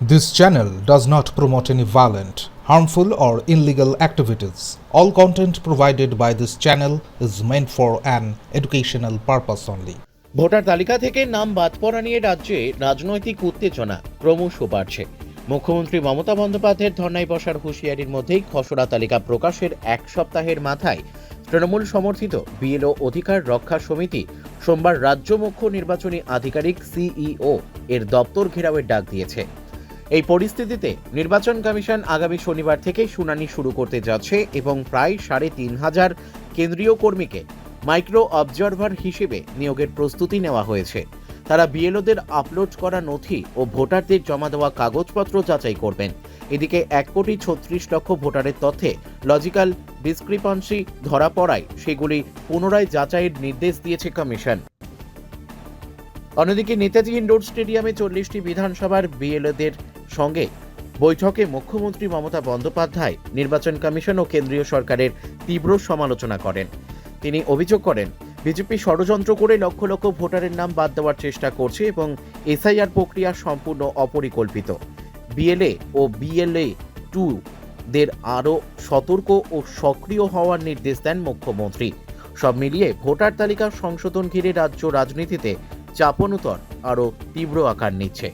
This channel does not promote any violent, harmful, or illegal activities. All content provided by this channel is meant for an educational purpose only. Voter তালিকা থেকে নাম বাদ পড়া নিয়ে রাজ্যে রাজনৈতিক উত্তেজনা ক্রমশ বাড়ছে মুখ্যমন্ত্রী মমতা বন্দ্যোপাধ্যায়ের ধর্নায় বসার হুঁশিয়ারির মধ্যেই খসড়া তালিকা প্রকাশের এক সপ্তাহের মাথায় তৃণমূল সমর্থিত বিএলও অধিকার রক্ষা সমিতি সোমবার রাজ্য মুখ্য নির্বাচনী আধিকারিক সিইও এর দপ্তর ঘেরাওয়ের ডাক দিয়েছে এই পরিস্থিতিতে নির্বাচন কমিশন আগামী শনিবার থেকে শুনানি শুরু করতে যাচ্ছে এবং প্রায় সাড়ে তিন হাজার কেন্দ্রীয় কর্মীকে মাইক্রো অবজারভার হিসেবে নিয়োগের প্রস্তুতি নেওয়া হয়েছে। তারা বিএলওদের আপলোড করা নথি ও ভোটারদের জমা দেওয়া কাগজপত্র যাচাই করবেন। এদিকে এক কোটি ছত্রিশ লক্ষ ভোটারের তথ্যে লজিক্যাল ডিসক্রিপান্সি ধরা পড়ায় সেগুলি পুনরায় যাচাইয়ের নির্দেশ দিয়েছে কমিশন। অন্যদিকে নেতাজি ইন্ডোর স্টেডিয়ামে চল্লিশটি বিধানসভার বিএলওদের সঙ্গে বৈঠকে মুখ্যমন্ত্রী মমতা বন্দ্যোপাধ্যায়, নির্বাচন কমিশন ও কেন্দ্রীয় সরকারের তীব্র সমালোচনা করেন। তিনি অভিযোগ করেন, বিজেপি ষড়যন্ত্র করে লক্ষ লক্ষ ভোটারের নাম বাদ দেওয়ার চেষ্টা করছে এবং এসআইআর প্রক্রিয়া সম্পূর্ণ অপরিকল্পিত। বিএলএ ও বিএলএ টু দের আরও সতর্ক ও সক্রিয় হওয়ার নির্দেশ দেন মুখ্যমন্ত্রী। সব মিলিয়ে ভোটার তালিকা সংশোধন ঘিরে রাজ্য রাজনীতিতে চাপনুতর আরও তীব্র আকার নিচ্ছে।